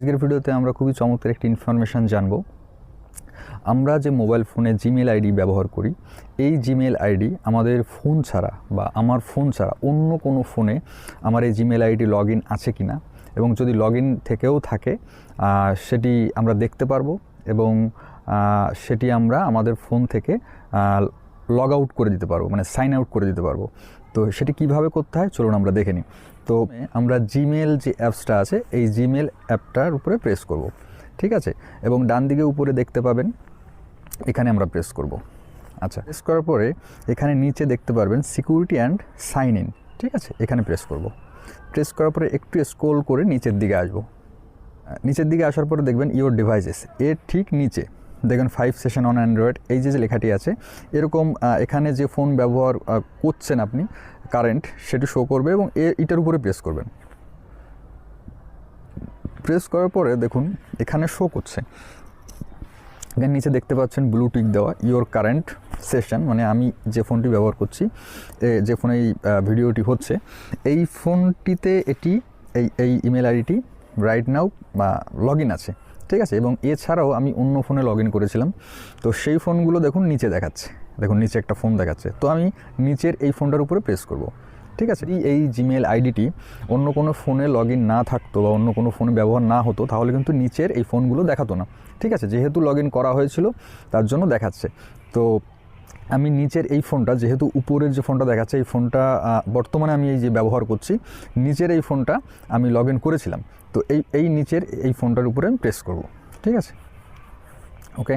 আজকের ভিডিওতে আমরা খুবই চমৎকার একটি ইনফরমেশান জানব। আমরা যে মোবাইল ফোনে জিমেল আইডি ব্যবহার করি, এই জিমেল আইডি আমাদের ফোন ছাড়া বা আমার ফোন ছাড়া অন্য কোনো ফোনে আমার এই জিমেল আইডি লগ আছে কি না এবং যদি লগ থেকেও থাকে সেটি আমরা দেখতে পারব এবং সেটি আমরা আমাদের ফোন থেকে লগ আউট করে দিতে পারব মানে সাইন আউট করে দিতে পারব। তো সেটি কীভাবে করতে হয়? চলুন আমরা দেখে নিই। তো আমরা জিমেল যে অ্যাপসটা আছে, এই জিমেল অ্যাপটার উপরে প্রেস করব, ঠিক আছে? এবং ডান দিকে উপরে দেখতে পাবেন, এখানে আমরা প্রেস করব। আচ্ছা প্রেস করার পরে এখানে নিচে দেখতে পারবেন সিকিউরিটি অ্যান্ড সাইন ইন ঠিক আছে? এখানে প্রেস করব। প্রেস করার পরে একটু স্ক্রোল করে নিচের দিকে আসব। নিচের দিকে আসার পরে দেখবেন ইওর ডিভাইসেস এর ঠিক নিচে। দেখবেন ফাইভ সেশন অন অ্যান্ড্রয়েড এই যে লেখাটি আছে, এরকম এখানে যে ফোন ব্যবহার করছেন আপনি কারেন্ট সেটি শো করবে এবং এটার উপরে প্রেস করবেন। প্রেস করার পরে দেখুন, এখানে শো করছে। এখানে নিচে দেখতে পাচ্ছেন ব্লুটিক দেওয়া ইওর কারেন্ট সেশন মানে আমি যে ফোনটি ব্যবহার করছি যে ফোনে এই ভিডিওটি হচ্ছে, এই ফোনটিতে এটি, এই এই ইমেল আইডিটি রাইট নাও বা লগ ইন আছে। ঠিক আছে, এবং এছাড়াও আমি অন্য ফোনে লগ ইন করেছিলাম। তো সেই ফোনগুলো দেখুন নিচে দেখাচ্ছে। দেখুন, নিচে একটা ফোন দেখাচ্ছে। তো আমি নিচের এই ফোনটার উপরে প্রেস করব। ঠিক আছে? এই- এই জিমেল আইডিটি অন্য কোনো ফোনে লগ ইন না থাকতো বা অন্য কোনো ফোনে ব্যবহার না হতো, তাহলে কিন্তু নিচের এই ফোনগুলো দেখাতো না। ঠিক আছে? যেহেতু লগ ইন করা হয়েছিল, তার জন্য দেখাচ্ছে। তো আমি নিচের এই ফোনটা, যেহেতু উপরের যে ফোনটা দেখাচ্ছে, এই ফোনটা বর্তমানে আমি এই যে ব্যবহার করছি, নিচের এই ফোনটা আমি লগ ইন করেছিলাম। তো এই এই নিচের এই ফোনটার উপরে আমি প্রেস করব। ঠিক আছে? ওকে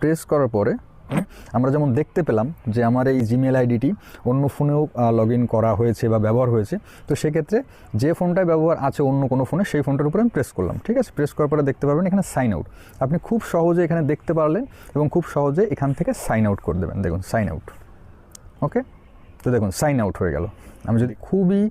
প্রেস করার পরে আমরা যেমন দেখতে পেলাম যে আমার এই জিমেল আইডিটি অন্য ফোনেও লগ ইন করা হয়েছে বা ব্যবহার হয়েছে, তো সেক্ষেত্রে যে ফোনটায় ব্যবহার আছে অন্য কোনো ফোনে, সেই ফোনটার উপরে আমি প্রেস করলাম, ঠিক আছে? প্রেস করার পরে দেখতে পারবেন এখানে সাইন আউট আপনি খুব সহজে এখানে দেখতে পারলেন এবং খুব সহজে এখান থেকে সাইন আউট করে দেবেন। দেখুন সাইন আউট ওকে তো দেখুন সাইন আউট হয়ে গেল। আমি যদি খুবই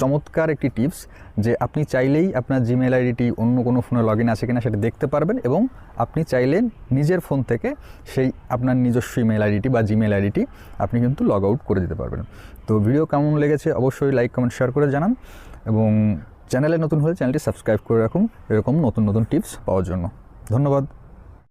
চমৎকার একটি টিপস যে আপনি চাইলেই আপনার জিমেল আইডিটি অন্য কোনো ফোনে লগ ইন আছে কিনা সেটা দেখতে পারবেন এবং আপনি চাইলে নিজের ফোন থেকে সেই আপনার নিজস্ব ইমেল আইডিটি বা জিমেল আইডিটি আপনি কিন্তু লগ আউট করে দিতে পারবেন। তো ভিডিও কেমন লেগেছে অবশ্যই লাইক কমেন্ট শেয়ার করে জানান এবং চ্যানেলে নতুন হলে চ্যানেলটি সাবস্ক্রাইব করে রাখুন। এরকম নতুন নতুন টিপস পাওয়ার জন্য। ধন্যবাদ।